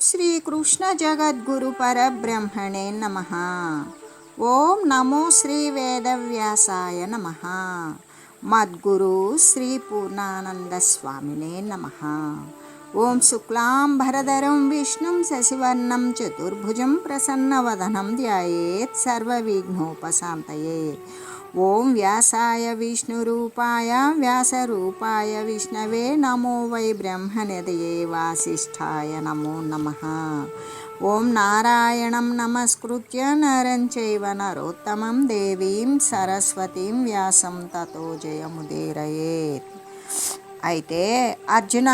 శ్రీకృష్ణ జగద్గురు పరబ్రహ్మణే నమ ఓం నమో శ్రీ వేదవ్యాసాయ నమ మద్గురు శ్రీ పూర్ణానంద స్వామినే నమ ఓం శుక్లాం భరధరం విష్ణుం ఓం వ్యాసాయ విష్ణురూపాయ వ్యాసరూపాయ విష్ణవే నమో వై బ్రహ్మనిదయే వాసిష్ఠాయ నమో నమ. ఓం నారాయణం నమస్కృత్య నరం చైవ నరోత్తమం దేవీం సరస్వతీం వ్యాసం తతో జయముదీరయేత్. అయితే అర్జున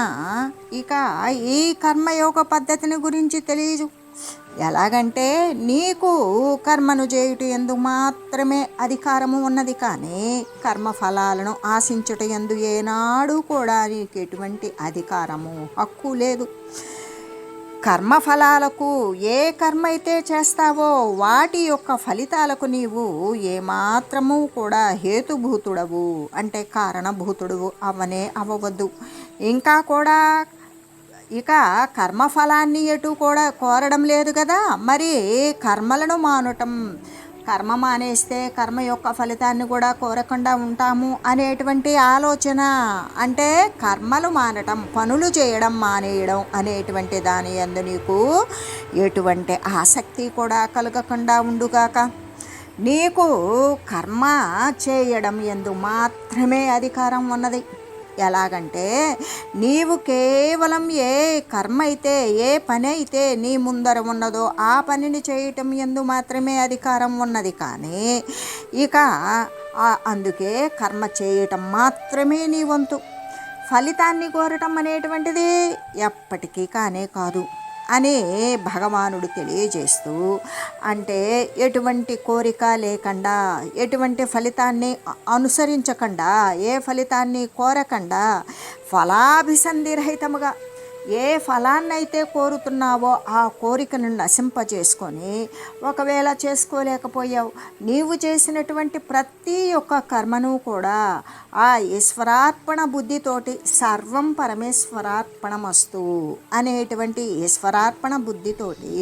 ఇక ఈ కర్మయోగ పద్ధతిని గురించి తెలియదు ఎలాగంటే నీకు కర్మను చేయుట ఎందు మాత్రమే అధికారము ఉన్నది కానీ కర్మ ఫలాలను ఆశించుట ఎందు ఏనాడు కూడా నీకు ఎటువంటి అధికారము హక్కు లేదు. కర్మ ఫలాలకు ఏ కర్మ అయితే చేస్తావో వాటి యొక్క ఫలితాలకు నీవు ఏమాత్రము కూడా హేతుభూతుడవు అంటే కారణభూతుడు అవనే అవ్వవద్దు ఇంకా కూడా ఇక కర్మఫలాన్ని ఎటు కూడా కోరడం లేదు కదా. మరి కర్మలను మానటం కర్మ మానేస్తే కర్మ యొక్క ఫలితాన్ని కూడా కోరకుండా ఉంటాము అనేటువంటి ఆలోచన. అంటే కర్మలు మానటం పనులు చేయడం మానేయడం అనేటువంటి దాని అందు నీకు ఎటువంటి ఆసక్తి కూడా కలగకుండా ఉండుగాక. నీకు కర్మ చేయడం ఎందు మాత్రమే అధికారం ఉన్నది. ఎలాగంటే నీవు కేవలం ఏ కర్మ అయితే ఏ పని అయితే నీ ముందర ఉన్నదో ఆ పనిని చేయటం ఎందు మాత్రమే అధికారం ఉన్నది కానీ ఇక అందుకే కర్మ చేయటం మాత్రమే నీ వంతు. ఫలితాన్ని కోరటం అనేటువంటిది ఎప్పటికీ కానే కాదు. అని భగవానుడు తెలియజేస్తూ అంటే ఎటువంటి కోరిక లేకుండా ఎటువంటి ఫలితాన్ని అనుసరించకుండా ఏ ఫలితాన్ని కోరకుండా ఫలాభిసంధిరహితముగా ఏ ఫలాన్నైతే కోరుతున్నావో ఆ కోరికను నశింపజేసుకొని ఒకవేళ చేసుకోలేకపోయావు నీవు చేసినటువంటి ప్రతి ఒక్క కర్మను కూడా ఆ ఈశ్వరార్పణ బుద్ధితోటి సర్వం పరమేశ్వరార్పణమస్తు అనేటువంటి ఈశ్వరార్పణ బుద్ధితోటి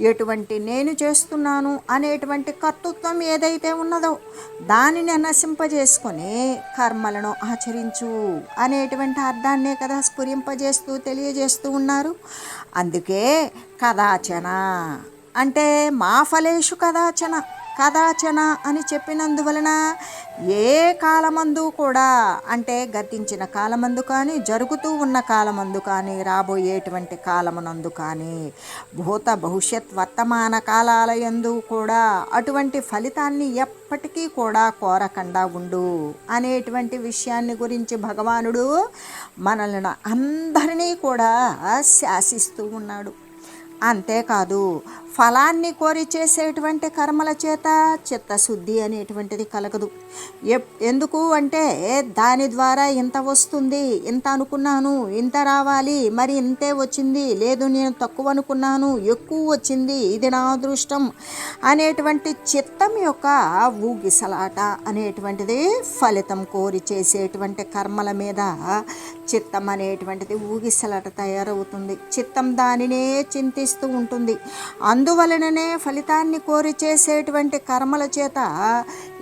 ఎటువంటి నేను చేస్తున్నాను అనేటువంటి కర్తృత్వం ఏదైతే ఉన్నదో దానిని నశింపజేసుకొని కర్మలను ఆచరించు అనేటువంటి అర్థాన్నే కదా స్ఫురింపజేస్తూ తెలియజేస్తూ ఉన్నారు. అందుకే కదాచన అంటే మా ఫలేషు కదాచన. కదాచన అని చెప్పినందువలన ఏ కాలమందు కూడా అంటే గతించిన కాలమందు కానీ జరుగుతూ ఉన్న కాలమందు కానీ రాబోయేటువంటి కాలమునందు కానీ భూత భవిష్యత్ వర్తమాన కాలాల యందు కూడా అటువంటి ఫలితాన్ని ఎప్పటికీ కూడా కోరకుండా ఉండు అనేటువంటి విషయాన్ని గురించి భగవానుడు మనల్ని అందరినీ కూడా శాసిస్తూ ఉన్నాడు. అంతేకాదు ఫలాన్ని కోరి చేసేటువంటి కర్మల చేత చిత్తశుద్ధి అనేటువంటిది కలగదు. ఎందుకు అంటే దాని ద్వారా ఇంత వస్తుంది ఇంత అనుకున్నాను ఇంత రావాలి మరి ఇంతే వచ్చింది లేదు నేను తక్కువ అనుకున్నాను ఎక్కువ వచ్చింది ఇది నా అదృష్టం అనేటువంటి చిత్తం యొక్క ఊగిసలాట అనేటువంటిది ఫలితం కోరి చేసేటువంటి కర్మల మీద చిత్తం అనేటువంటిది ఊగిసలాట తయారవుతుంది. చిత్తం దానినే చింతిస్తూ ఉంటుంది. అందువలననే ఫలితాన్ని కోరి చేసేటువంటి కర్మల చేత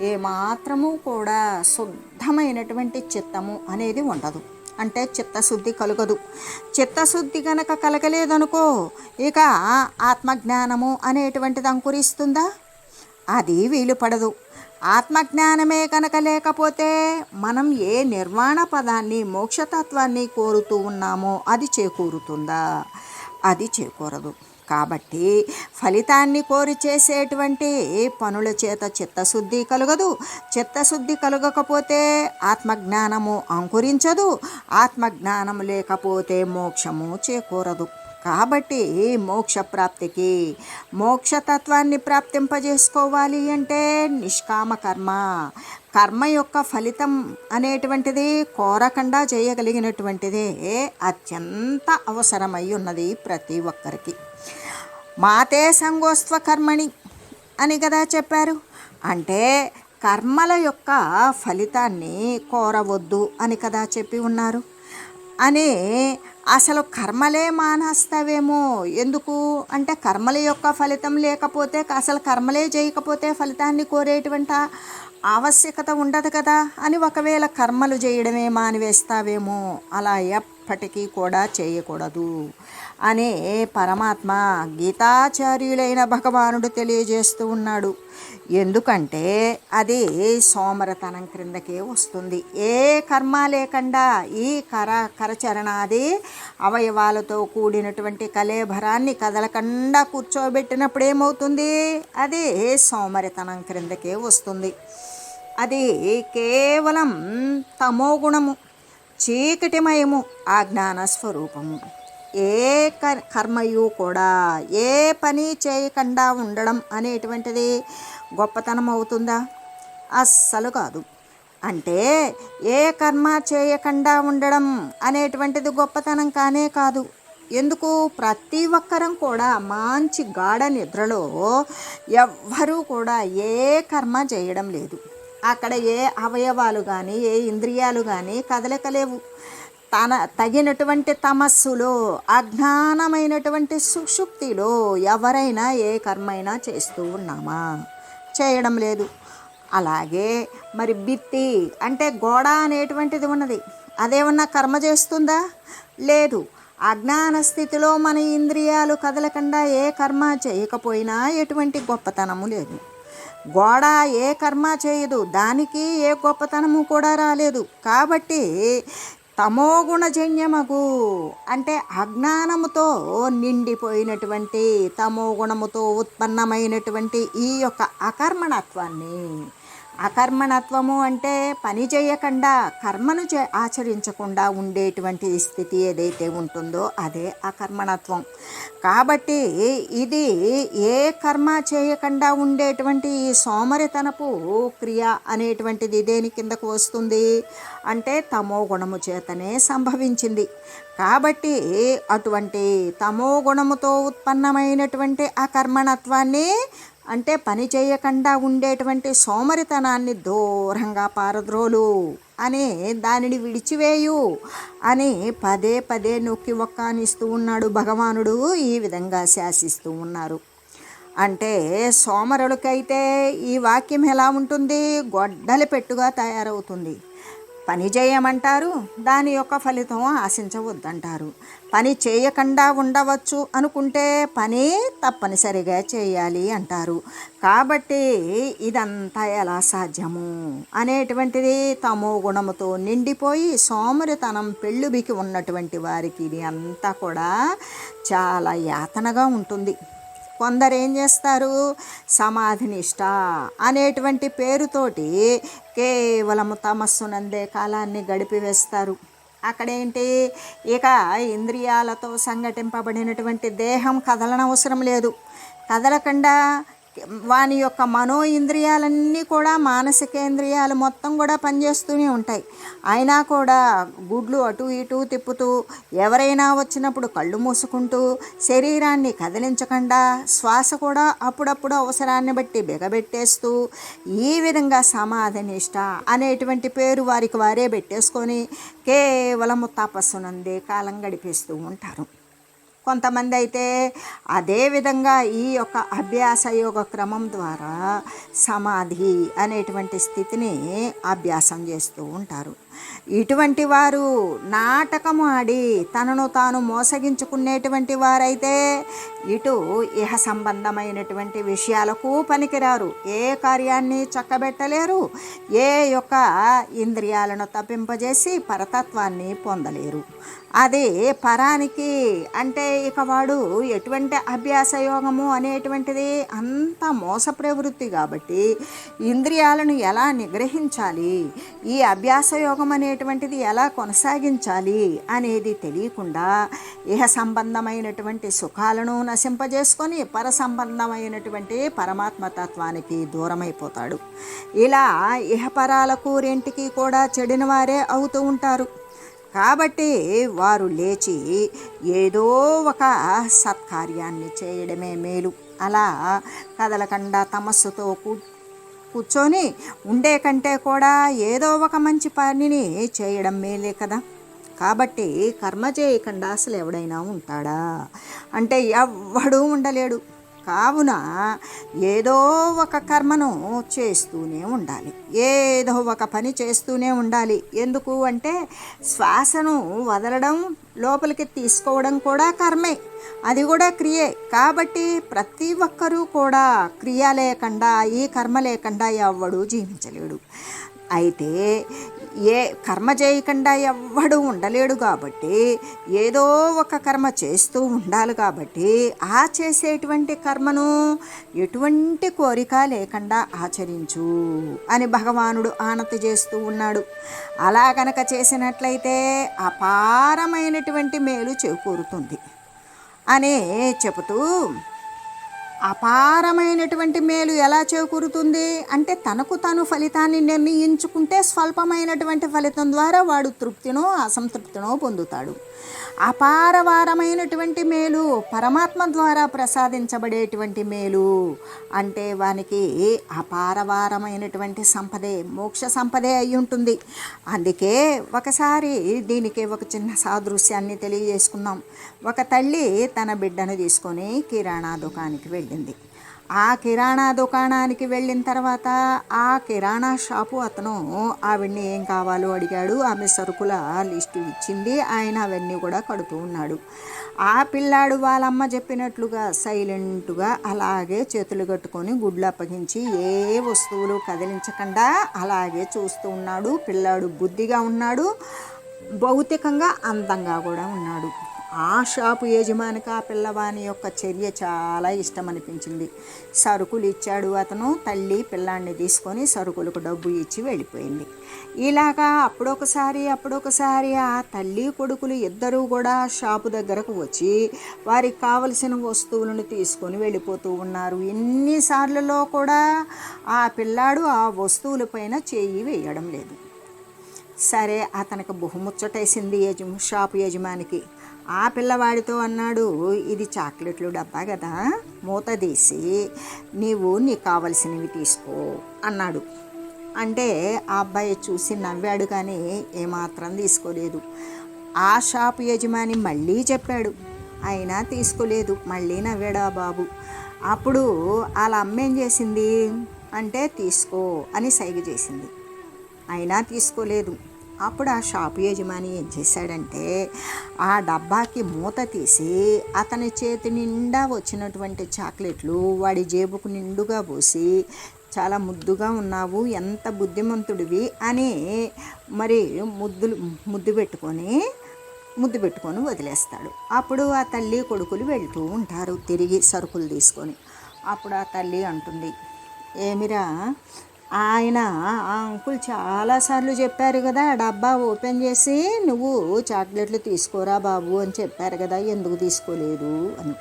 ఏమాత్రము కూడా శుద్ధమైనటువంటి చిత్తము అనేది ఉండదు. అంటే చిత్తశుద్ధి కలగదు. చిత్తశుద్ధి కనుక కలగలేదనుకో ఇక ఆత్మజ్ఞానము అనేటువంటిది అంకురిస్తుందా? అది వీలు పడదు. ఆత్మజ్ఞానమే కనుక లేకపోతే మనం ఏ నిర్వాణ పదాన్ని మోక్షతత్వాన్ని కోరుతూ ఉన్నామో అది చేకూరుతుందా? అది చేకూరదు. కాబట్టి ఫలితాన్ని కోరి చేసేటువంటి పనుల చేత చిత్తశుద్ధి కలగదు. చిత్తశుద్ధి కలగకపోతే ఆత్మజ్ఞానము అంకురించదు. ఆత్మజ్ఞానం లేకపోతే మోక్షము చేకూరదు. కాబట్టి మోక్ష ప్రాప్తికి మోక్షతత్వాన్ని ప్రాప్తింపజేసుకోవాలి అంటే నిష్కామ కర్మ. కర్మ యొక్క ఫలితం అనేటువంటిది కోరకుండా చేయగలిగినటువంటిదే అత్యంత అవసరమై ఉన్నది ప్రతి ఒక్కరికి. మాతే సంగోస్త్వ కర్మణి అని కదా చెప్పారు. అంటే కర్మల యొక్క ఫలితాన్ని కోరవద్దు అని కదా చెప్పి ఉన్నారు. అని అసలు కర్మలే మానేస్తావేమో ఎందుకు? అంటే కర్మల యొక్క ఫలితం లేకపోతే అసలు కర్మలే చేయకపోతే ఫలితాన్ని కోరేటువంటి? ఆవశ్యకత ఉండదు కదా అని ఒకవేళ కర్మలు చేయడమే మానివేస్తావేమో అలా ఎప్పటికీ కూడా చేయకూడదు అనే పరమాత్మ గీతాచార్యులైన భగవానుడు తెలియజేస్తూ ఉన్నాడు. ఎందుకంటే అది సోమరతనం క్రిందకే వస్తుంది. ఏ కర్మ లేకుండా ఈ కర కరచరణాది అవయవాలతో కూడినటువంటి కలేభరాన్ని కదలకుండా కూర్చోబెట్టినప్పుడు ఏమవుతుంది? అది సోమరితనం క్రిందకే వస్తుంది. అది కేవలం తమో గుణము చీకటిమయము ఆజ్ఞాన స్వరూపము ఏ కర్మయు కూడా ఏ పని చేయకుండా ఉండడం అనేటువంటిది గొప్పతనం అవుతుందా? అస్సలు కాదు. అంటే ఏ కర్మ చేయకుండా ఉండడం అనేటువంటిది గొప్పతనం కానే కాదు. ఎందుకు? ప్రతి ఒక్కరం కూడా మంచి గాఢ నిద్రలో ఎవ్వరూ కూడా ఏ కర్మ చేయడం లేదు. అక్కడ ఏ అవయవాలు కానీ ఏ ఇంద్రియాలు కానీ కదలకలేవు. తన తగినటువంటి తమస్సులో అజ్ఞానమైనటువంటి సుక్షుప్తిలో ఎవరైనా ఏ కర్మైనా చేస్తూ ఉన్నామా? చేయడం లేదు. అలాగే మరి బిత్తి అంటే గోడ అనేటువంటిది ఉన్నది. అదేమన్నా కర్మ చేస్తుందా? లేదు. అజ్ఞాన స్థితిలో మన ఇంద్రియాలు కదలకుండా ఏ కర్మ చేయకపోయినా ఎటువంటి గొప్పతనము లేదు. గోడ ఏ కర్మ చేయదు. దానికి ఏ గొప్పతనము కూడా రాలేదు. కాబట్టి తమోగుణజన్యమగు. అంటే అజ్ఞానముతో నిండిపోయినటువంటి తమోగుణముతో ఉత్పన్నమైనటువంటి ఈ యొక్క అకర్మణత్వాన్ని అకర్మణత్వము అంటే పని చేయకుండా కర్మను చే ఆచరించకుండా ఉండేటువంటి స్థితి ఏదైతే ఉంటుందో అదే అకర్మణత్వం. కాబట్టి ఇది ఏ కర్మ చేయకుండా ఉండేటువంటి ఈ సోమరితనపు క్రియ అనేటువంటిది దేని కిందకు వస్తుంది? అంటే తమో గుణము చేతనే సంభవించింది. కాబట్టి అటువంటి తమో గుణముతో ఉత్పన్నమైనటువంటి ఆ కర్మణత్వాన్ని అంటే పని చేయకుండా ఉండేటువంటి సోమరితనాన్ని దూరంగా పారద్రోలు. అని దానిని విడిచివేయు అని పదే పదే నొక్కి ఒక్కానిస్తూ ఉన్నాడు భగవానుడు. ఈ విధంగా శాసిస్తూ ఉన్నారు. అంటే సోమరులకైతే ఈ వాక్యం ఎలా ఉంటుంది? గొడ్డలి పెట్టుగా తయారవుతుంది. పని చేయమంటారు దాని యొక్క ఫలితం ఆశించవద్దంటారు. పని చేయకుండా ఉండవచ్చు అనుకుంటే పని తప్పనిసరిగా చేయాలి అంటారు. కాబట్టి ఇదంతా ఎలా సాధ్యము? అనేటువంటిది తమో గుణముతో నిండిపోయి సోమరితనం పెళ్ళుబికి ఉన్నటువంటి వారికి ఇది అంతా కూడా చాలా యాతనగా ఉంటుంది. కొందరు ఏం చేస్తారు సమాధినిష్ట అనేటువంటి పేరుతోటి కేవలము తమస్సునందే కాలాన్ని గడిపివేస్తారు. అక్కడేంటి? ఇక ఇంద్రియాలతో సంఘటింపబడినటువంటి దేహం కదలనవసరం లేదు. కదలకుండా వాని యొక్క మనో ఇంద్రియాలన్నీ కూడా మానసికేంద్రియాలు మొత్తం కూడా పనిచేస్తూనే ఉంటాయి. అయినా కూడా గుడ్లు అటు ఇటు తిప్పుతూ ఎవరైనా వచ్చినప్పుడు కళ్ళు మూసుకుంటూ శరీరాన్ని కదిలించకుండా శ్వాస కూడా అప్పుడప్పుడు అవసరాన్ని బట్టి బిగబెట్టేస్తూ ఈ విధంగా సమాధి నిష్ట అనేటువంటి పేరు వారికి వారే పెట్టేసుకొని కేవలము తపస్సునందే కాలం గడిపేస్తూ ఉంటారు. కొంతమంది అయితే అదేవిధంగా ఈ యొక్క అభ్యాస యోగ క్రమం ద్వారా సమాధి అనేటువంటి స్థితిని అభ్యాసం చేస్తూ ఉంటారు. ఇటువంటి వారు నాటకము ఆడి తనను తాను మోసగించుకునేటువంటి వారైతే ఇటు ఇహ సంబంధమైనటువంటి విషయాలకు పనికిరారు. ఏ కార్యాన్ని చక్కబెట్టలేరు. ఏ యొక్క ఇంద్రియాలను తప్పింపజేసి పరతత్వాన్ని పొందలేరు. అదే పరానికి అంటే ఇక వాడు ఎటువంటి అభ్యాస యోగము అనేటువంటిది అంత మోస ప్రవృత్తి కాబట్టి ఇంద్రియాలను ఎలా నిగ్రహించాలి? ఈ అభ్యాస యోగం అనేటువంటిది ఎలా కొనసాగించాలి అనేది తెలియకుండా ఇహ సంబంధమైనటువంటి సుఖాలను నశింపజేసుకొని పర సంబంధమైనటువంటి పరమాత్మతత్వానికి దూరమైపోతాడు. ఇలా ఇహపరాలకు రెంటికి కూడా చెడిన వారే అవుతూ ఉంటారు. కాబట్టి వారు లేచి ఏదో ఒక సత్కార్యాన్ని చేయడమే మేలు. అలా కదలకుండా తమస్సుతో కూ కూర్చొని ఉండే కంటే కూడా ఏదో ఒక మంచి పనిని చేయడం మేలే కదా. కాబట్టి కర్మ చేయకుండా అసలు ఎవడైనా ఉంటాడా? అంటే ఎవ్వడూ ఉండలేడు. కావున ఏదో ఒక కర్మను చేస్తూనే ఉండాలి. ఏదో ఒక పని చేస్తూనే ఉండాలి. ఎందుకు అంటే శ్వాసను వదలడం లోపలికి తీసుకోవడం కూడా కర్మే. అది కూడా క్రియే. కాబట్టి ప్రతి ఒక్కరూ కూడా క్రియ లేకుండా ఈ కర్మ లేకుండా ఎవ్వడూ జీవించలేడు. అయితే ఏ కర్మ చేయకుండా ఎవ్వడు ఉండలేడు కాబట్టి ఏదో ఒక కర్మ చేస్తూ ఉండాలి కాబట్టి ఆ చేసేటువంటి కర్మను ఎటువంటి కోరిక లేకుండా ఆచరించు అని భగవానుడు ఆనతి చేస్తూ ఉన్నాడు. అలా కనుక చేసినట్లయితే అపారమైనటువంటి మేలు చేకూరుతుంది. అని చెబుతూ అపారమైనటువంటి మేలు ఎలా చేకూరుతుంది? అంటే తనకు తాను ఫలితాన్ని నిర్ణయించుకుంటే స్వల్పమైనటువంటి ఫలితం ద్వారా వాడు తృప్తినో అసంతృప్తినో పొందుతాడు. అపారవారమైనటువంటి మేలు పరమాత్మ ద్వారా ప్రసాదించబడేటువంటి మేలు అంటే వానికి అపారవారమైనటువంటి సంపదే మోక్ష సంపదే అయి ఉంటుంది. అందుకే ఒకసారి దీనికి ఒక చిన్న సాదృశ్యాన్ని తెలియజేసుకుందాం ఒక తల్లి తన బిడ్డను తీసుకొని కిరాణా దుకాణానికి వెళ్ళింది. ఆ కిరాణా దుకాణానికి వెళ్ళిన తర్వాత ఆ కిరాణా షాపు అతను ఆవిడ్ని ఏం కావాలో అడిగాడు. ఆమె సరుకుల లిస్టు ఇచ్చింది. ఆయన అవన్నీ కూడా కడుతూ ఉన్నాడు. ఆ పిల్లాడు వాళ్ళమ్మ చెప్పినట్లుగా సైలెంట్గా అలాగే చేతులు కట్టుకొని గుడ్లు అప్పగించి ఏ వస్తువులు కదిలించకుండా అలాగే చూస్తూ ఉన్నాడు. పిల్లాడు బుద్ధిగా ఉన్నాడు. భౌతికంగా అందంగా కూడా ఉన్నాడు. ఆ షాపు యజమానికి ఆ పిల్లవాని యొక్క చర్య చాలా ఇష్టం అనిపించింది సరుకులు ఇచ్చాడు అతను తల్లి పిల్లాన్ని తీసుకొని సరుకులకు డబ్బు ఇచ్చి వెళ్ళిపోయింది. ఇలాగా అప్పుడొకసారి అప్పుడొకసారి ఆ తల్లి కొడుకులు ఇద్దరూ కూడా షాపు దగ్గరకు వచ్చి వారికి కావలసిన వస్తువులను తీసుకొని వెళ్ళిపోతూ ఉన్నారు. ఎన్నిసార్లలో కూడా ఆ పిల్లాడు ఆ వస్తువులపైన చేయి వేయడం లేదు. సరే అతనికి బహుముచ్చటేసింది యజమ షాపు యజమానికి. ఆ పిల్లవాడితో అన్నాడు ఇది చాక్లెట్లు డబ్బా కదా మూత తీసి నీవు నీకు కావలసినవి తీసుకో అన్నాడు. అంటే ఆ అబ్బాయి చూసి నవ్వాడు కానీ ఏమాత్రం తీసుకోలేదు. ఆ షాపు యజమాని మళ్ళీ చెప్పాడు అయినా తీసుకోలేదు మళ్ళీ నవ్వాడు ఆ బాబు. అప్పుడు వాళ్ళ అమ్మ ఏం చేసింది? అంటే తీసుకో అని సైగ చేసింది. అయినా తీసుకోలేదు అప్పుడు ఆ షాపు యజమాని ఏం చేశాడంటే ఆ డబ్బాకి మూత తీసి అతని చేతి నిండా వచ్చినటువంటి చాక్లెట్లు వాడి జేబుకు నిండుగా పోసి చాలా ముద్దుగా ఉన్నావు ఎంత బుద్ధిమంతుడివి అని మరి ముద్దులు ముద్దు పెట్టుకొని ముద్దు పెట్టుకొని వదిలేస్తాడు. అప్పుడు ఆ తల్లి కొడుకులు వెళ్తూ ఉంటారు తిరిగి సరుకులు తీసుకొని. అప్పుడు ఆ తల్లి అంటుంది ఏమిరా ఆయన ఆ అంకుల్ చాలాసార్లు చెప్పారు కదా డబ్బా ఓపెన్ చేసి నువ్వు చాక్లెట్లు తీసుకోరా బాబు అని చెప్పారు కదా ఎందుకు తీసుకోలేదు అని.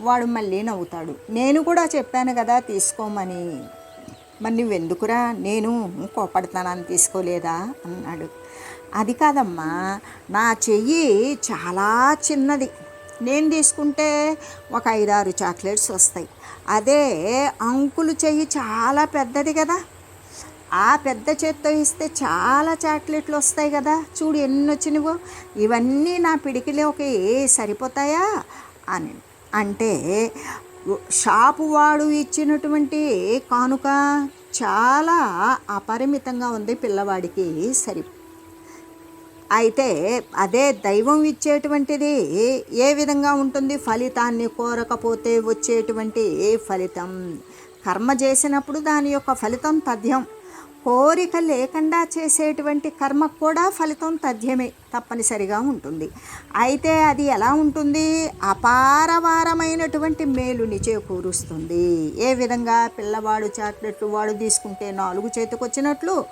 వాడు మళ్ళీ నవ్వుతాడు. నేను కూడా చెప్పాను కదా తీసుకోమని. మరి నువ్వెందుకురా? నేను కోపడతానని తీసుకోలేదా? అన్నాడు. అది కాదమ్మా నా చెయ్యి చాలా చిన్నది. నేను తీసుకుంటే ఒక ఐదారు చాక్లెట్స్ వస్తాయి. అదే అంకులు చెయ్యి చాలా పెద్దది కదా. ఆ పెద్ద చేత్తో ఇస్తే చాలా చాక్లెట్లు వస్తాయి కదా. చూడు ఎన్ని వచ్చినవో. ఇవన్నీ నా పిడికిలోకి సరిపోతాయా? అని. అంటే షాపు వాడు ఇచ్చినటువంటి కానుక చాలా అపరిమితంగా ఉంది పిల్లవాడికి సరి అయితే అదే దైవం ఇచ్చేటువంటిది ఏ విధంగా ఉంటుంది? ఫలితాన్ని కోరకపోతే వచ్చేటువంటి ఫలితం? కర్మ చేసినప్పుడు దాని యొక్క ఫలితం తథ్యం. కోరిక లేకుండా చేసేటువంటి కర్మ కూడా ఫలితం తథ్యమే తప్పనిసరిగా ఉంటుంది. అయితే అది ఎలా ఉంటుంది? అపారవారమైనటువంటి మేలుని చేకూరుస్తుంది. ఏ విధంగా? పిల్లవాడు చాక్లెట్లు వాడు తీసుకుంటే నాలుగు చేతికొచ్చినట్లు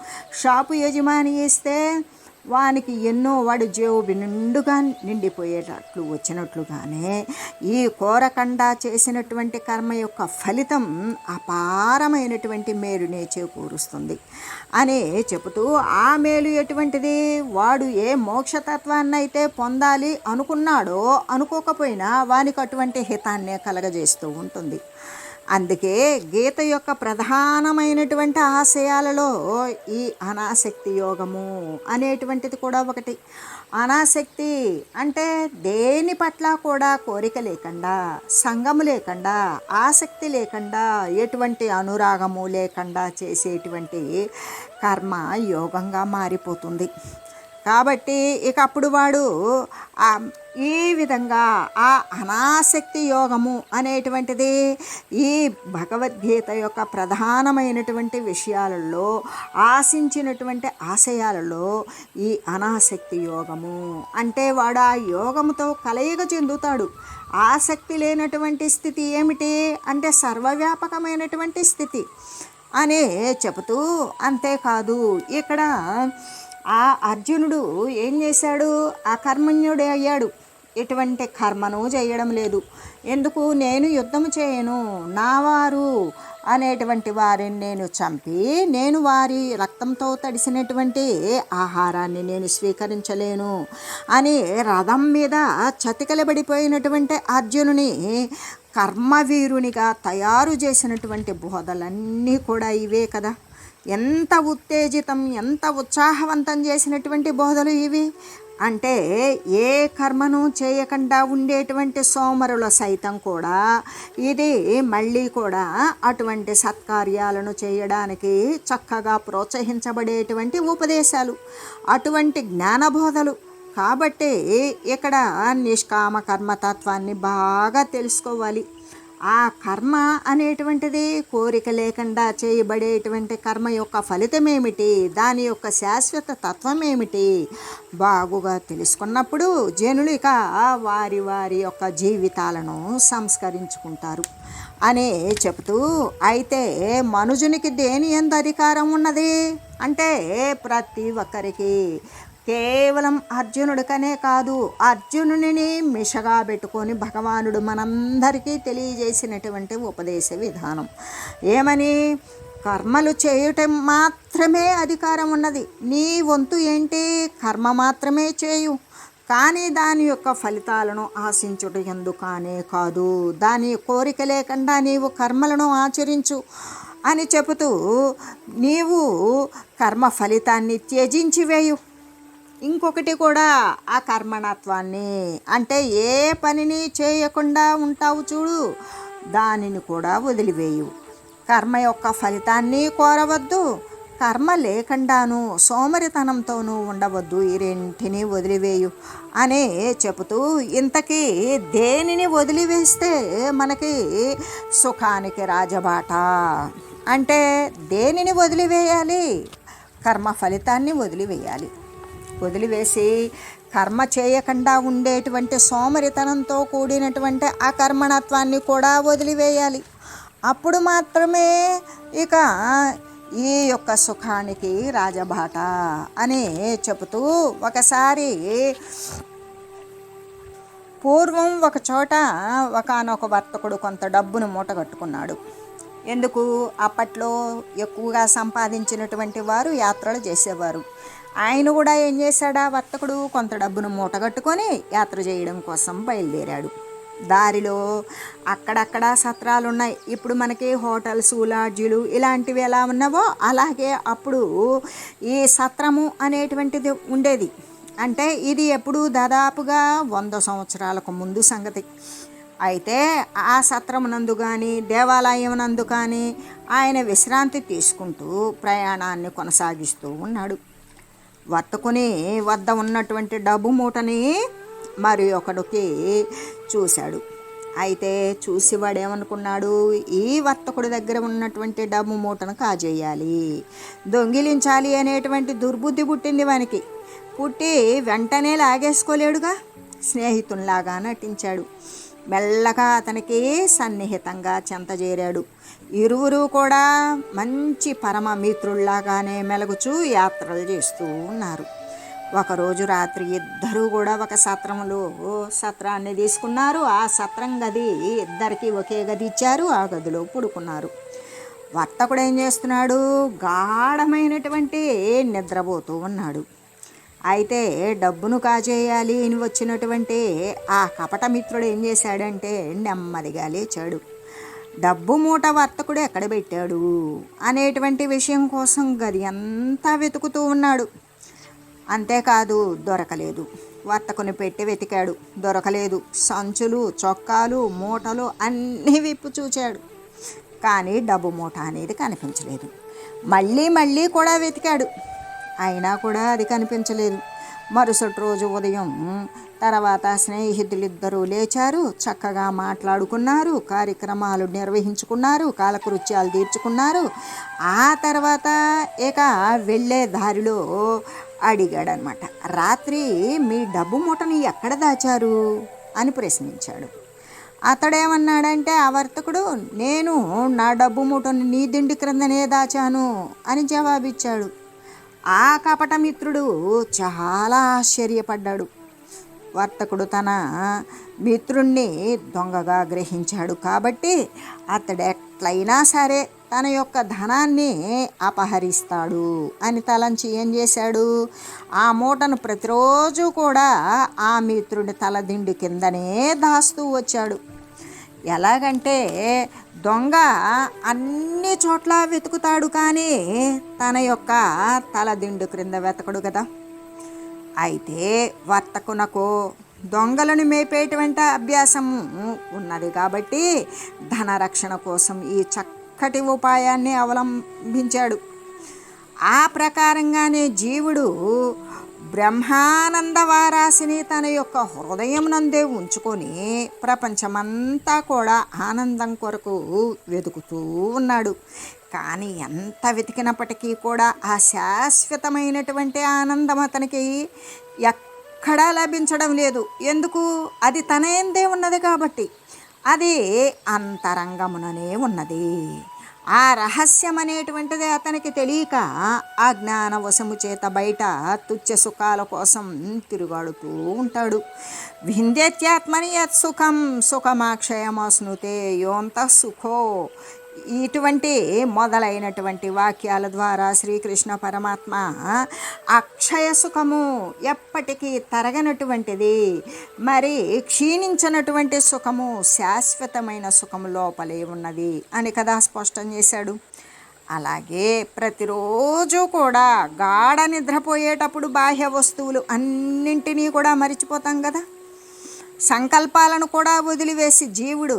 షాపు యజమాని ఇస్తే వానికి ఎన్నో వాడి జేబు నిండుగా నిండిపోయేటట్లు వచ్చినట్లుగానే ఈ కోరకండ చేసినటువంటి కర్మ యొక్క ఫలితం అపారమైనటువంటి మేలునే చేకూరుస్తుంది అని చెబుతూ ఆ మేలు ఎటువంటిది? వాడు ఏ మోక్షతత్వాన్ని అయితే పొందాలి అనుకున్నాడో అనుకోకపోయినా వానికి అటువంటి హితాన్నే కలగజేస్తూ ఉంటుంది. అందుకే గీత యొక్క ప్రధానమైనటువంటి ఆశయాలలో ఈ అనాసక్తి యోగము అనేటువంటిది కూడా ఒకటి. అనాసక్తి అంటే దేని పట్ల కూడా కోరిక లేకుండా సంగము లేకుండా ఆసక్తి లేకుండా ఎటువంటి అనురాగము లేకుండా చేసేటువంటి కర్మ యోగంగా మారిపోతుంది. కాబట్టి ఇక అప్పుడు వాడు ఈ విధంగా ఆ అనాసక్తి యోగము అనేటువంటిది ఈ భగవద్గీత యొక్క ప్రధానమైనటువంటి విషయాలలో ఆశించినటువంటి ఆశయాలలో ఈ అనాసక్తి యోగము. అంటే వాడు ఆ యోగముతో కలయిక చెందుతాడు. ఆసక్తి లేనటువంటి స్థితి ఏమిటి? అంటే సర్వవ్యాపకమైనటువంటి స్థితి అని చెబుతూ అంతేకాదు. ఇక్కడ ఆ అర్జునుడు ఏం చేశాడు? అకర్మణ్యుడే అయ్యాడు. ఎటువంటి కర్మను చేయడం లేదు. ఎందుకు? నేను యుద్ధం చేయను. నా వారు అనేటువంటి వారిని నేను చంపి నేను వారి రక్తంతో తడిసినటువంటి ఆహారాన్ని నేను స్వీకరించలేను అని రథం మీద చతికలబడిపోయినటువంటి అర్జునుని కర్మవీరునిగా తయారు చేసినటువంటి బోధలన్నీ కూడా ఇవే కదా. ఎంత ఉత్తేజితం ఎంత ఉత్సాహవంతం చేసినటువంటి బోధలు ఇవి? అంటే ఏ కర్మను చేయకుండా ఉండేటువంటి సోమరుల సైతం కూడా ఇది మళ్ళీ కూడా అటువంటి సత్కార్యాలను చేయడానికి చక్కగా ప్రోత్సహించబడేటువంటి ఉపదేశాలు అటువంటి జ్ఞానబోధలు. కాబట్టి ఇక్కడ నిష్కామ కర్మతత్వాన్ని బాగా తెలుసుకోవాలి. ఆ కర్మ అనేటువంటిది కోరిక లేకుండా చేయబడేటువంటి కర్మ యొక్క ఫలితం ఏమిటి దాని యొక్క శాశ్వత తత్వం ఏమిటి బాగుగా తెలుసుకున్నప్పుడు జనులు ఇక వారి వారి యొక్క జీవితాలను సంస్కరించుకుంటారు. అని చెబుతూ అయితే మనుజునికి దేని ఎంత అధికారం ఉన్నది? అంటే ప్రతి ఒక్కరికి. కేవలం అర్జునుడికనే కాదు అర్జునుని మిషగా పెట్టుకొని భగవానుడు మనందరికీ తెలియజేసినటువంటి ఉపదేశ విధానం. ఏమని? కర్మలు చేయటం మాత్రమే అధికారం ఉన్నది. నీ వంతు ఏంటి? కర్మ మాత్రమే చేయు. కానీ దాని యొక్క ఫలితాలను ఆశించుట ఎందుకనే కాదు. దాని కోరిక లేకుండా నీవు కర్మలను ఆచరించు అని చెబుతూ నీవు కర్మ ఫలితాన్ని త్యజించి వేయు. ఇంకొకటి కూడా ఆ కర్మణత్వాన్ని అంటే ఏ పనిని చేయకుండా ఉంటావు చూడు దానిని కూడా వదిలివేయు. కర్మ యొక్క ఫలితాన్ని కోరవద్దు. కర్మ లేకుండాను సోమరితనంతోనూ ఉండవద్దు. ఈ రెంటిని వదిలివేయు అని చెబుతూ ఇంతకీ దేనిని వదిలివేస్తే మనకి సుఖానికి రాజబాట? అంటే దేనిని వదిలివేయాలి? కర్మ ఫలితాన్ని వదిలివేయాలి. వదిలివేసి కర్మ చేయకుండా ఉండేటువంటి సోమరితనంతో కూడినటువంటి ఆ కర్మణత్వాన్ని కూడా వదిలివేయాలి. అప్పుడు మాత్రమే ఇక ఈ యొక్క సుఖానికి రాజబాట అని చెబుతూ ఒకసారి పూర్వం ఒక చోట ఒకనొక వర్తకుడు కొంత డబ్బును మూటగట్టుకున్నాడు. ఎందుకు? అప్పట్లో ఎక్కువగా సంపాదించినటువంటి వారు యాత్రలు చేసేవారు. ఆయన కూడా ఏం చేశాడా? వర్తకుడు కొంత డబ్బును మూటగట్టుకొని యాత్ర చేయడం కోసం బయలుదేరాడు. దారిలో అక్కడక్కడ సత్రాలు ఉన్నాయి ఇప్పుడు మనకి హోటల్స్ లాడ్జీలు ఇలాంటివి ఎలా ఉన్నావో అలాగే అప్పుడు ఈ సత్రము అనేటువంటిది ఉండేది. అంటే ఇది ఎప్పుడు దాదాపుగా వంద సంవత్సరాలకు ముందు సంగతి. అయితే ఆ సత్రమునందు కానీ దేవాలయమునందు కానీ ఆయన విశ్రాంతి తీసుకుంటూ ప్రయాణాన్ని కొనసాగిస్తూ ఉన్నాడు. వర్తకుని వద్ద ఉన్నటువంటి డబ్బు మూటని మరి ఒకడికి చూశాడు. అయితే చూసి వాడేమనుకున్నాడు ఈ వర్తకుడి దగ్గర ఉన్నటువంటి డబ్బు మూటను కాజేయాలి. దొంగిలించాలి అనేటువంటి దుర్బుద్ధి పుట్టింది వానికి. పుట్టి వెంటనే లాగేసుకోలేడుగా? స్నేహితునిలాగా నటించాడు. మెల్లగా అతనికి సన్నిహితంగా చెంతజేరాడు ఇరువురు కూడా మంచి పరమ మిత్రుల్లాగానే మెలుగుచూ యాత్రలు చేస్తూ ఉన్నారు. ఒకరోజు రాత్రి ఇద్దరూ కూడా ఒక సత్రంలో సత్రాన్ని తీసుకున్నారు. ఆ సత్రం గది ఇద్దరికి ఒకే గది ఇచ్చారు. ఆ గదిలో పడుకున్నారు. వర్తకుడు ఏం చేస్తున్నాడు? గాఢమైనటువంటి నిద్రపోతూ ఉన్నాడు. అయితే డబ్బును కాజేయాలి అని వచ్చినటువంటి ఆ కపటమిత్రుడు ఏం చేశాడంటే నెమ్మదిగా లేచాడు. డబ్బు మూట వర్తకుడు ఎక్కడ పెట్టాడు? అనేటువంటి విషయం కోసం గది అంతా వెతుకుతూ ఉన్నాడు. అంతేకాదు దొరకలేదు. వర్తకుని పెట్టి వెతికాడు. దొరకలేదు. సంచులు చొక్కాలు మూటలు అన్నీ విప్పు చూచాడు. కానీ డబ్బు మూట అనేది కనిపించలేదు. మళ్ళీ మళ్ళీ కూడా వెతికాడు. అయినా కూడా అది కనిపించలేదు. మరుసటి రోజు ఉదయం తర్వాత స్నేహితులిద్దరూ లేచారు. చక్కగా మాట్లాడుకున్నారు. కార్యక్రమాలు నిర్వహించుకున్నారు. కాలకృత్యాలు తీర్చుకున్నారు. ఆ తర్వాత ఇక వెళ్ళే దారిలో అడిగాడనమాట. రాత్రి మీ డబ్బు మూటని ఎక్కడ దాచారు? అని ప్రశ్నించాడు. అతడేమన్నాడంటే ఆ వర్తకుడు నేను నా డబ్బు మూటను నీ దిండి క్రిందనే దాచాను అని జవాబిచ్చాడు. ఆ కపటమిత్రుడు చాలా ఆశ్చర్యపడ్డాడు. వర్తకుడు తన మిత్రుణ్ణి దొంగగా గ్రహించాడు కాబట్టి అతడు ఎట్లయినా సరే తన యొక్క ధనాన్ని అపహరిస్తాడు. అని తలంచి ఏం చేశాడు? ఆ మూటను ప్రతిరోజు కూడా ఆ మిత్రుడి తలదిండు కిందనే దాస్తూ వచ్చాడు. ఎలాగంటే దొంగ అన్ని చోట్ల వెతుకుతాడు కానీ తన యొక్క తలదిండు క్రింద వెతకడు కదా. అయితే వర్తకునకు దొంగలను మేపేటువంటి అభ్యాసం ఉన్నది కాబట్టి ధనరక్షణ కోసం ఈ చక్కటి ఉపాయాన్ని అవలంబించాడు. ఆ ప్రకారంగానే జీవుడు బ్రహ్మానంద వారాసిని తన యొక్క హృదయం నందే ఉంచుకొని ప్రపంచమంతా కూడా ఆనందం కొరకు వెతుకుతూ ఉన్నాడు. కానీ ఎంత వెతికినప్పటికీ కూడా ఆ శాశ్వతమైనటువంటి ఆనందం అతనికి ఎక్కడా లభించడం లేదు. ఎందుకు? అది తన ఎందే ఉన్నది కాబట్టి. అది అంతరంగముననే ఉన్నది. ఆ రహస్యం అనేటువంటిది అతనికి తెలియక ఆ జ్ఞానవశము చేత బయట తుచ్చ సుఖాల కోసం తిరుగాడుతూ ఉంటాడు. వింధ్యత్యాత్మని యత్ సుఖం సుఖమాక్షయమస్నుతే యోంత సుఖో ఇటువంటి మొదలైనటువంటి వాక్యాల ద్వారా శ్రీకృష్ణ పరమాత్మ అక్షయ సుఖము ఎప్పటికీ తరగనటువంటిది. మరి క్షీణించినటువంటి సుఖము శాశ్వతమైన సుఖము లోపలే ఉన్నది అని కదా స్పష్టం చేశాడు. అలాగే ప్రతిరోజు కూడా గాఢ నిద్రపోయేటప్పుడు బాహ్య వస్తువులు అన్నింటినీ కూడా మరిచిపోతాం కదా. సంకల్పాలను కూడా వదిలివేసి జీవుడు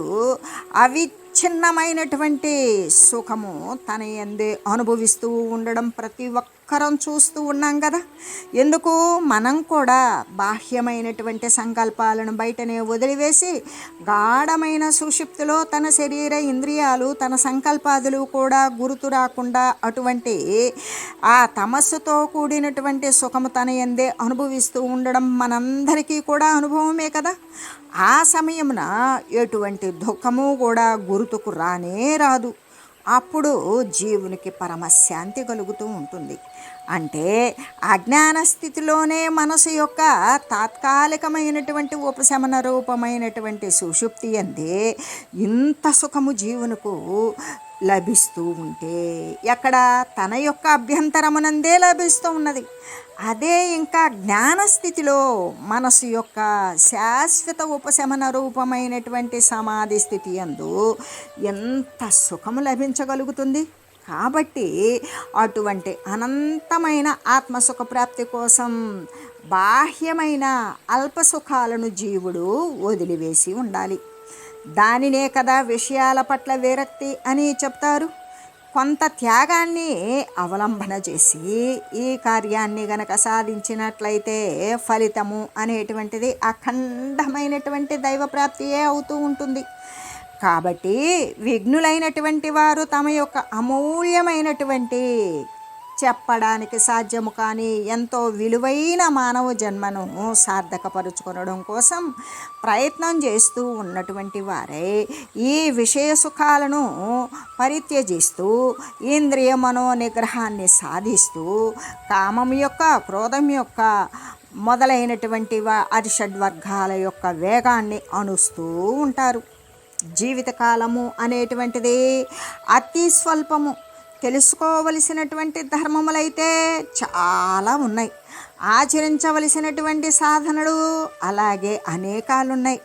అవి అవిచ్ఛిన్నమైనటువంటి సుఖము తన ఎందే అనుభవిస్తూ ఉండడం ప్రతి ఒక్క ఒక్కరం చూస్తూ ఉన్నాం కదా. ఎందుకు? మనం కూడా బాహ్యమైనటువంటి సంకల్పాలను బయటనే వదిలివేసి గాఢమైన సుషిప్తిలో తన శరీర ఇంద్రియాలు తన సంకల్పాదులు కూడా గుర్తు రాకుండా అటువంటి ఆ తమస్సుతో కూడినటువంటి సుఖము తన ఎందే అనుభవిస్తూ ఉండడం మనందరికీ కూడా అనుభవమే కదా. ఆ సమయమున ఎటువంటి దుఃఖము కూడా గుర్తుకు రానే రాదు. అప్పుడు జీవునికి పరమశాంతి కలుగుతూ ఉంటుంది. అంటే అజ్ఞాన స్థితిలోనే మనసు యొక్క తాత్కాలికమైనటువంటి ఉపశమన రూపమైనటువంటి సుషుప్తి అందే ఇంత సుఖము జీవునకు లభిస్తూ ఉంటే ఎక్కడ తన యొక్క అభ్యంతరమునందే లభిస్తూ ఉన్నది. అదే ఇంకా జ్ఞానస్థితిలో మనసు యొక్క శాశ్వత ఉపశమన రూపమైనటువంటి సమాధి స్థితి అందు ఎంత సుఖము లభించగలుగుతుంది? కాబట్టి అటువంటి అనంతమైన ఆత్మసుఖ ప్రాప్తి కోసం బాహ్యమైన అల్ప సుఖాలను జీవుడు వదిలివేసి ఉండాలి. దానినే కదా విషయాల పట్ల విరక్తి అని చెప్తారు. కొంత త్యాగాన్ని అవలంబన చేసి ఈ కార్యాన్ని గనక సాధించినట్లయితే ఫలితము అనేటువంటిది అఖండమైనటువంటి దైవప్రాప్తియే అవుతూ ఉంటుంది. కాబట్టి విఘ్నులైనటువంటి వారు తమ యొక్క అమూల్యమైనటువంటి చెప్పడానికి సాధ్యము కానీ ఎంతో విలువైన మానవ జన్మను సార్థకపరుచుకొనడం కోసం ప్రయత్నం చేస్తూ ఉన్నటువంటి వారే ఈ విషయ సుఖాలను పరిత్యజిస్తూ ఇంద్రియ మనో నిగ్రహాన్ని సాధిస్తూ కామం యొక్క క్రోధం యొక్క మొదలైనటువంటి అరిషడ్ అరిషడ్వర్గాల యొక్క వేగాన్ని అణుస్తూ ఉంటారు. జీవితకాలము అనేటువంటిది అతి స్వల్పము. తెలుసుకోవలసినటువంటి ధర్మములైతే చాలా ఉన్నాయి. ఆచరించవలసినటువంటి సాధనలు అలాగే అనేకాలున్నాయి.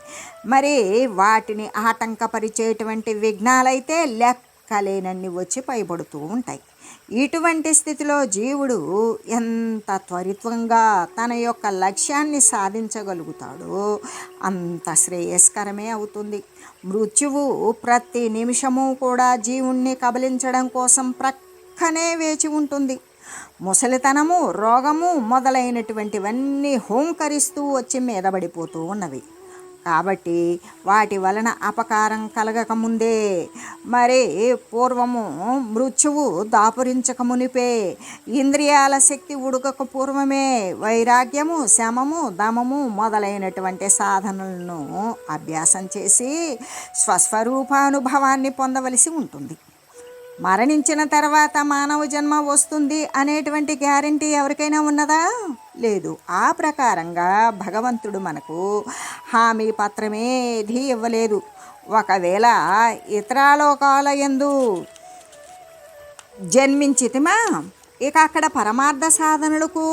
మరి వాటిని ఆటంకపరిచేటువంటి విఘ్నాలైతే లెక్కలేనన్ని వచ్చి పైబడుతూ ఉంటాయి. ఇటువంటి స్థితిలో జీవుడు ఎంత త్వరితంగా తన యొక్క లక్ష్యాన్ని సాధించగలుగుతాడో అంత శ్రేయస్కరమే అవుతుంది. మృత్యువు ప్రతి నిమిషము కూడా జీవుణ్ణి కబలించడం కోసం ప్రక్కనే వేచి ఉంటుంది. ముసలితనము రోగము మొదలైనటువంటివన్నీ హోంకరిస్తూ వచ్చి మీదబడిపోతూ ఉన్నవి. కాబట్టి వాటి వలన అపకారం కలగక ముందే మరి పూర్వము మృత్యువు దాపురించక మునిపే ఇంద్రియాల శక్తి ఉడకక పూర్వమే వైరాగ్యము శమము దమము మొదలైనటువంటి సాధనలను అభ్యాసం చేసి స్వస్వరూపానుభవాన్ని పొందవలసి ఉంటుంది. మరణించిన తర్వాత మానవ జన్మ వస్తుంది అనేటువంటి గ్యారంటీ ఎవరికైనా ఉన్నదా? లేదు. ఆ ప్రకారంగా భగవంతుడు మనకు హామీ పత్రమేది ఇవ్వలేదు. ఒకవేళ ఇతరాలోకాల ఎందు జన్మించితిమా ఇక అక్కడ పరమార్థ సాధనలకు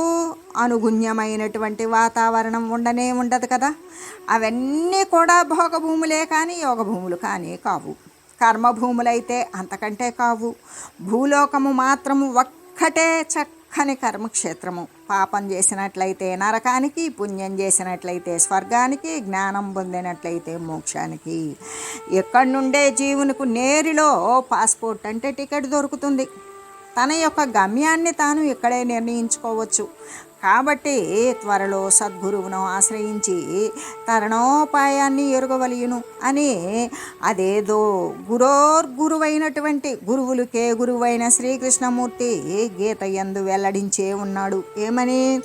అనుగుణ్యమైనటువంటి వాతావరణం ఉండనే ఉండదు కదా. అవన్నీ కూడా భోగభూములే కానీ యోగభూములు కానీ కావు. కర్మభూములైతే అంతకంటే కావు. భూలోకము మాత్రము ఒక్కటే చక్కని కర్మక్షేత్రము. పాపం చేసినట్లయితే నరకానికి పుణ్యం చేసినట్లయితే స్వర్గానికి జ్ఞానం పొందినట్లయితే మోక్షానికి. ఎక్కడి నుండే జీవునికి నేరిలో పాస్పోర్ట్ అంటే టికెట్ దొరుకుతుంది. తన యొక్క గమ్యాన్ని తాను ఇక్కడే నిర్ణయించుకోవచ్చు. కాబట్టి త్వరలో సద్గురువును ఆశ్రయించి తరణోపాయాన్ని ఎరుగవలయును అని అదేదో గురోర్గురువైనటువంటి గురువులకే గురువైన శ్రీకృష్ణమూర్తి గీత ఎందు వెల్లడించే ఉన్నాడు. ఏమని?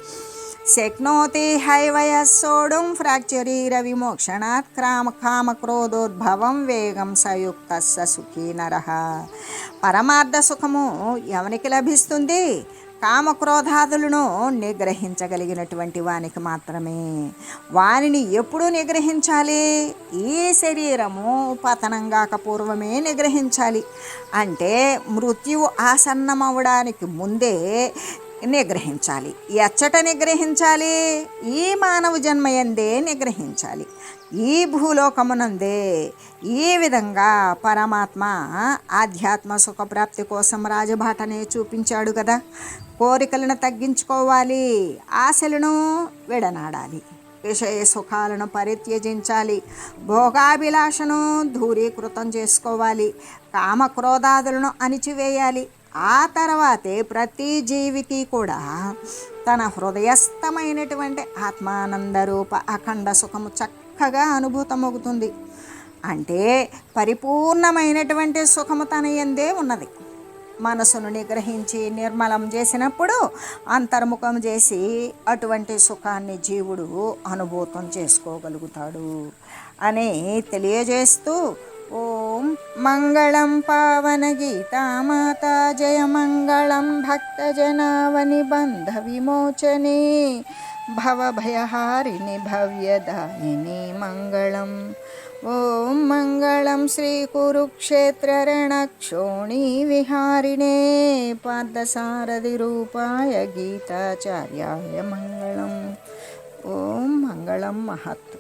శక్నోతి హైవయస్సోడుం ఫ్రాక్చరీర విమోక్షణాత్ క్రామ కామ క్రోధోద్భవం వేగం సయుక్త సుఖీ నర. పరమార్థ సుఖము ఎవనికి లభిస్తుంది? కామక్రోధాదులను నిగ్రహించగలిగినటువంటి వానికి మాత్రమే. వానిని ఎప్పుడు నిగ్రహించాలి? ఈ శరీరము పతనం కాక పూర్వమే నిగ్రహించాలి. అంటే మృత్యువు ఆసన్నమవడానికి ముందే నిగ్రహించాలి. ఎచ్చట నిగ్రహించాలి. ఈ మానవ జన్మయందే నిగ్రహించాలి. ఈ భూలోకమునందే ఈ విధంగా పరమాత్మ ఆధ్యాత్మ సుఖప్రాప్తి కోసం రాజభాటనే చూపించాడు కదా. కోరికలను తగ్గించుకోవాలి ఆశలను విడనాడాలి. విషయ సుఖాలను పరిత్యజించాలి భోగాభిలాషను దూరీకృతం చేసుకోవాలి కామక్రోధాదులను అణిచివేయాలి. ఆ తర్వాతే ప్రతి జీవికి కూడా తన హృదయస్థమైనటువంటి ఆత్మానంద రూప అఖండ సుఖము చక్క చక్కగా అనుభూతమవుతుంది. అంటే పరిపూర్ణమైనటువంటి సుఖము తన ఎందే ఉన్నది. మనసును నిగ్రహించి నిర్మలం చేసినప్పుడు అంతర్ముఖం చేసి అటువంటి సుఖాన్ని జీవుడు అనుభూతం చేసుకోగలుగుతాడు అని తెలియజేస్తూ ఓం మంగళం పావన గీతామాత జయ మంగళం భక్తజనావని బంధ విమోచనే భవభయహారిణి భవ్యదాయిని మంగళం ఓం మంగళం శ్రీ కురుక్షేత్రరణక్షోణీ విహారిణే పార్థసారథి రూపాయ గీతాచార్యాయ మంగళం ఓం మంగళం మహత్